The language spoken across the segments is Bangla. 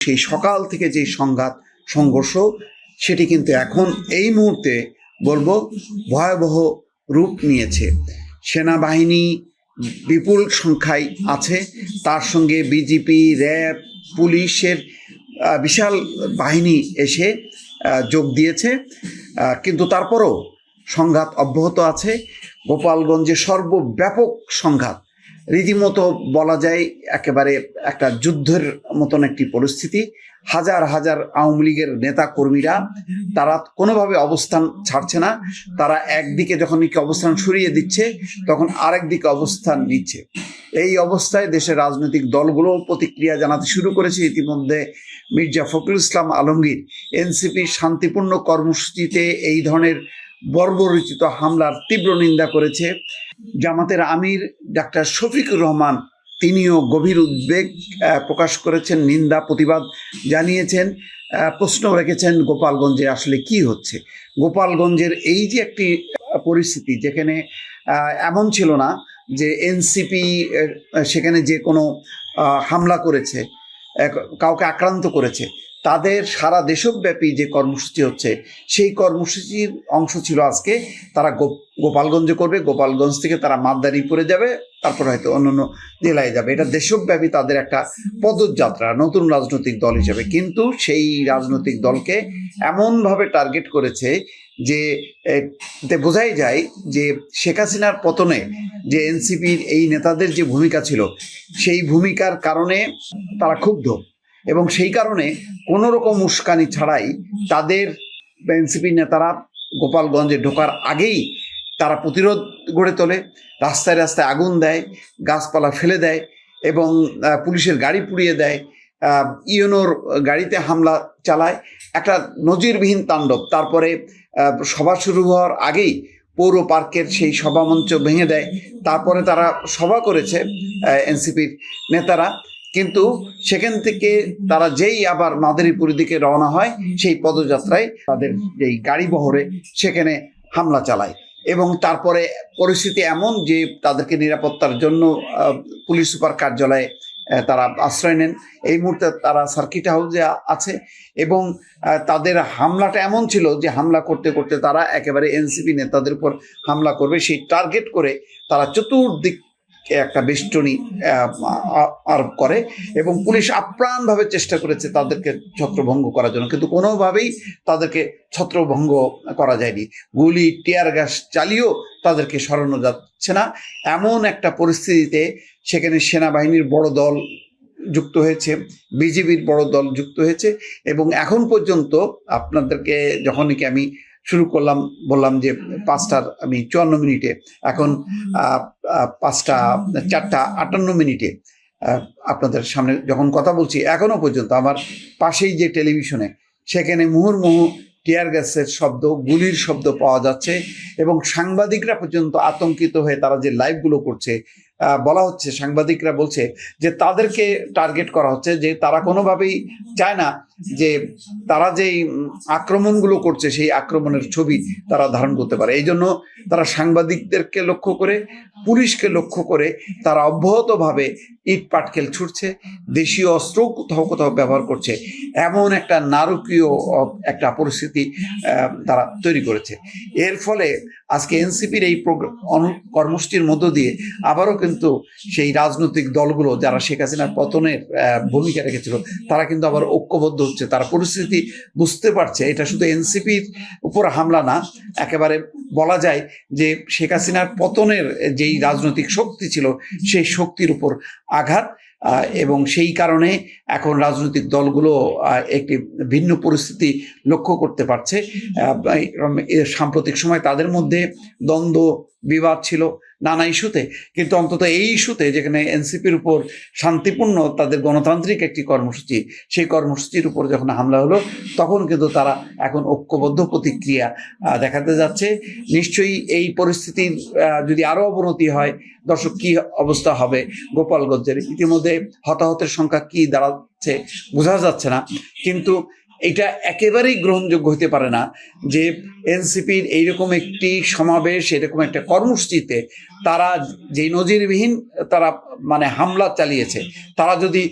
সেই সকাল থেকে যে সংঘাত, সংঘর্ষ, সেটি কিন্তু এখন এই মুহূর্তে বলব ভয়াবহ রূপ নিয়েছে। সেনাবাহিনী বিপুল সংখ্যায় আছে। তার সঙ্গে বিজেপি, র্যাব, পুলিশের বিশাল বাহিনী এসে যোগ দিয়েছে। কিন্তু তারপরও সংঘাত অব্যাহত আছে। গোপালগঞ্জে সর্বব্যাপক সংঘাত। রীতিমতো বলা যায় একেবারে একটা যুদ্ধের মতন একটি পরিস্থিতি। হাজার হাজার আওয়ামী লীগের নেতা কর্মীরা তারা কোনোভাবে অবস্থান ছাড়ছে না। তারা একদিকে যখন অবস্থান সরিয়ে দিচ্ছে, তখন আরেক দিকে অবস্থান নিচ্ছে। এই অবস্থায় দেশের রাজনৈতিক দলগুলো প্রতিক্রিয়া জানাতে শুরু করেছে। ইতিমধ্যে মির্জা ফখরুল ইসলাম আলমগীর এনসিপির শান্তিপূর্ণ কর্মসূচিতে এই ধরনের বর্বরচিত হামলার তীব্র নিন্দা করেছে। জামাতের আমির ডাক্তার শফিকুর রহমান তিনিও গভীর উদ্বেগ প্রকাশ করেছেন, নিন্দা, প্রতিবাদ জানিয়েছেন প্রশ্ন রেখেছেন গোপালগঞ্জে আসলে কি হচ্ছে? গোপালগঞ্জের এই যে একটি পরিস্থিতি যেখানে এমন ছিল না যে এনসিপি সেখানে যে কোনো হামলা করেছে কাউকে আক্রান্ত করেছে তাদের সারা দেশব্যাপী যে কর্মসূচি হচ্ছে, সেই কর্মসূচির অংশ ছিল আজকে। তারা গোপালগঞ্জে করবে, গোপালগঞ্জ থেকে তারা মাদারীপুরে যাবে, তারপর হয়তো অন্যান্য জেলায় যাবে। এটা দেশব্যাপী তাদের একটা পদযাত্রা, নতুন রাজনৈতিক দল হিসেবে। কিন্তু সেই রাজনৈতিক দলকে এমনভাবে টার্গেট করেছে যে বোঝাই যায় যে, শেখ হাসিনার পতনে যে এনসিপির এই নেতাদের যে ভূমিকা ছিল, সেই ভূমিকার কারণে তারা ক্ষুব্ধ। এবং সেই কারণে কোনো রকম উস্কানি ছাড়াই তাদের এনসিপি নেতারা গোপালগঞ্জে ঢোকার আগেই তারা প্রতিরোধ গড়ে তোলে, রাস্তায় রাস্তায় আগুন দেয়, গাছপালা ফেলে দেয় এবং পুলিশের গাড়ি পুড়িয়ে দেয় ইউনোর গাড়িতে হামলা চালায়। একটা নজিরবিহীন তাণ্ডব। তারপরে সভা শুরু হওয়ার আগেই পৌর পার্কের সেই সভামঞ্চ ভেঙে দেয়। তারপরে তারা সভা করেছে এনসিপির নেতারা। কিন্তু সেখান থেকে তারা যেই আবার মাদারীপুরের দিকে রওনা হয়, সেই পদযাত্রায় তাদের যেই গাড়ি বহরে সেখানে হামলা চালায়। এবং তারপরে পরিস্থিতি এমন যে তাদেরকে নিরাপত্তার জন্য পুলিশ সুপার কার্যালয়ে তারা আশ্রয় নেন। এই মুহূর্তে তারা সার্কিট হাউসে আছে এবং তাদের হামলাটা এমন ছিল যে হামলা করতে করতে তারা একেবারে এনসিপি নেতাদের উপর হামলা করবে। সেই টার্গেট করে তারা চতুর্দিক একটা বেষ্টনী আরোপ করে এবং পুলিশ আপ্রাণভাবে চেষ্টা করেছে তাদেরকে ছত্রভঙ্গ করার জন্য, কিন্তু কোনোভাবেই তাদেরকে ছত্রভঙ্গ করা যায়নি। গুলি, টিয়ার গ্যাস চালিয়েও তাদেরকে সরানো যাচ্ছে না। এমন একটা পরিস্থিতিতে সেখানে সেনাবাহিনীর বড় দল যুক্ত হয়েছে, বিজিবির বড় দল যুক্ত হয়েছে এবং এখন পর্যন্ত আপনাদেরকে যখন নাকি আমি শুরু করলাম, বললাম যে পাঁচটার আমি চুয়ান্ন মিনিটে। এখন পাঁচটা, চারটা, আটান্ন মিনিটে আপনাদের সামনে যখন কথা বলছি, এখনও পর্যন্ত আমার পাশেই যে টেলিভিশনে, সেখানে মুহুর্মুহু টিয়ার গ্যাসের শব্দ, গুলির শব্দ পাওয়া যাচ্ছে এবং সাংবাদিকরা পর্যন্ত আতঙ্কিত হয়ে তারা যে লাইভগুলো করছে বলা হচ্ছে, সাংবাদিকরা বলছে যে তাদেরকে টার্গেট করা হচ্ছে যে তারা কোনোভাবেই চায় না যে তারা যেই আক্রমণগুলো করছে সেই আক্রমণের ছবি তারা ধারণ করতে পারে। এই জন্য তারা সাংবাদিকদেরকে লক্ষ্য করে, পুলিশকে লক্ষ্য করে তারা অব্যাহতভাবে ইট পাটকেল ছুটছে, দেশীয় অস্ত্র কোথাও কোথাও ব্যবহার করছে, এমন একটা নারকীয় একটা পরিস্থিতি তারা তৈরি করেছে। এর ফলে আজকে এনসিপির এই কর্মসূচির মধ্য দিয়ে আবারও কিন্তু সেই রাজনৈতিক দলগুলো যারা শেখ হাসিনার পতনের ভূমিকা রেখেছিল, তারা কিন্তু আবার ঐক্যবদ্ধ হচ্ছে। তারা পরিস্থিতি বুঝতে পারছে। এটা শুধু এনসিপির উপর হামলা না, একেবারে বলা যায় যে শেখ হাসিনার পতনের যেই রাজনৈতিক শক্তি ছিল, সেই শক্তির উপর আঘাত এবং সেই কারণে এখন রাজনৈতিক দলগুলো একটি ভিন্ন পরিস্থিতি লক্ষ্য করতে পারছে। সাম্প্রতিক সময় তাদের মধ্যে দ্বন্দ্ব বিবাদ ছিল নানা ইস্যুতে। কিন্তু অন্তত এই ইস্যুতে যেখানে এনসিপির উপর শান্তিপূর্ণ তাদের গণতান্ত্রিক একটি কর্মসূচি, সেই কর্মসূচির উপর যখন হামলা হলো, তখন কিন্তু তারা এখন ঐক্যবদ্ধ প্রতিক্রিয়া দেখাতে যাচ্ছে। নিশ্চয়ই এই পরিস্থিতির যদি আরও অবনতি হয়, দর্শক, কি অবস্থা হবে গোপালগঞ্জের? ইতিমধ্যে হতাহতের সংখ্যা কি দাঁড়াচ্ছে, বোঝা যাচ্ছে না। কিন্তু এটা একেবারেই গ্রহণযোগ্য হতে পারে না যে এনসিপির এইরকম একটি সমাবেশ, এরকম একটা কর্মসূচিতে তারা যে নজিরবিহীন তারা মানে হামলা চালিয়েছে, তারা যদি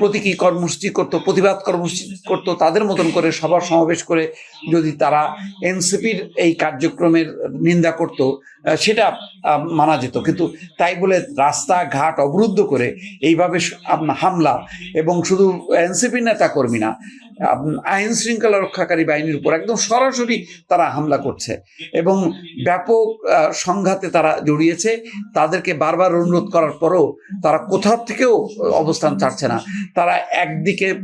প্রতীকী কর্মসূচি করতো, প্রতিবাদ কর্মসূচি করতো, তাদের মতন করে সভা সমাবেশ করে যদি তারা এনসিপির এই কার্যক্রমের নিন্দা করত সেটা মানা যেত। কিন্তু তাই বলে রাস্তাঘাট অবরুদ্ধ করে এইভাবে হামলা এবং শুধু এনসিপি নেতা কর্মী না আইন শৃঙ্খলা রক্ষাকারী বাহিনীর উপর একদম সরাসরি তারা হামলা করছে। এবং ব্যাপক সংঘাতে তারা জড়িয়েছে। তাদেরকে বারবার অনুরোধ করার পরও তারা কোথাও থেকেও অবস্থান ছাড়ছে না। তারা একদিকে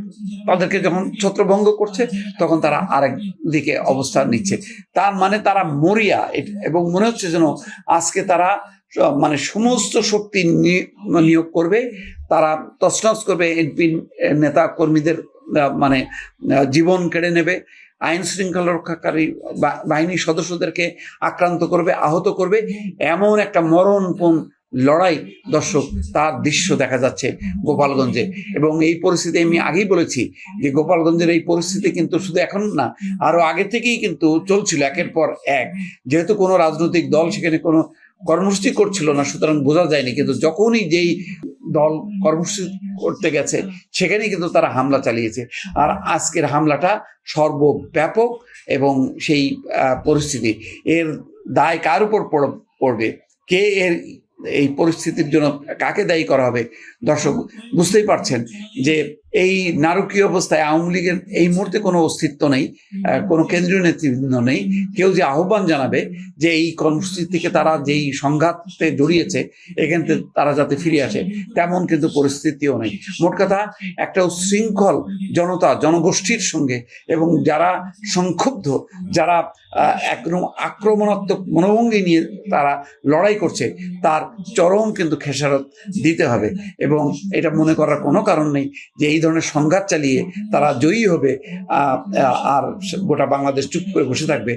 তাদেরকে যখন ছত্রভঙ্গ করছে, তখন তারা আরেক দিকে অবস্থান নিচ্ছে। তার মানে তারা মরিয়া। এবং মনে হচ্ছে যেন আজকে তারা মানে সমস্ত শক্তি নিয়োগ করবে। তারা তছনছ করবে এনপি নেতা কর্মীদের মানে জীবন কেড়ে নেবে, আইন শৃঙ্খলা রক্ষাকারী বাহিনীর সদস্যদেরকে আক্রান্ত করবে, আহত করবে, এমন একটা মরণপণ লড়াই, দর্শক, তার দৃশ্য দেখা যাচ্ছে গোপালগঞ্জে। এবং এই পরিস্থিতি আমি আগেই বলেছি যে গোপালগঞ্জের এই পরিস্থিতি কিন্তু শুধু এখন না আরও আগে থেকেই কিন্তু চলছিল একের পর এক। যেহেতু কোনো রাজনৈতিক দল সেখানে কোনো কর্মসূচি করছিল না, সুতরাং বোঝা যায়নি, কিন্তু যখনই যেই দল কর্মসূচি করতে গেছে, সেখানেই কিন্তু তারা হামলা চালিয়েছে। আর আজকের হামলাটা সর্বব্যাপক এবং সেই পরিস্থিতি। এর দায় কার উপর পড়বে? কে এর এই পরিস্থিতির জন্য কাকে দায়ী করা হবে? দর্শক, বুঝতেই পারছেন যে এই নারকীয় অবস্থায় আওয়ামী লীগের এই মুহূর্তে কোনো অস্তিত্ব নেই কোনো কেন্দ্রীয় নেতৃবৃন্দ নেই। কেউ যে আহ্বান জানাবে যে এই কর্মসূচি থেকে তারা যেই সংঘাতে জড়িয়েছে এখান থেকে তারা যাতে ফিরে আসে তেমন কিন্তু পরিস্থিতিও নেই। মোট কথা একটা উশৃঙ্খল জনতা জনগোষ্ঠীর সঙ্গে এবং যারা সংক্ষুব্ধ যারা একদম আক্রমণাত্মক মনোভঙ্গি নিয়ে তারা লড়াই করছে তার চরম কিন্তু খেসারত দিতে হবে। এবং এটা মনে করার কোনো কারণ নেই যে এই ধরনের সংঘাত চালিয়ে তারা জয়ী হবে আর গোটা বাংলাদেশ চুপ করে বসে থাকবে।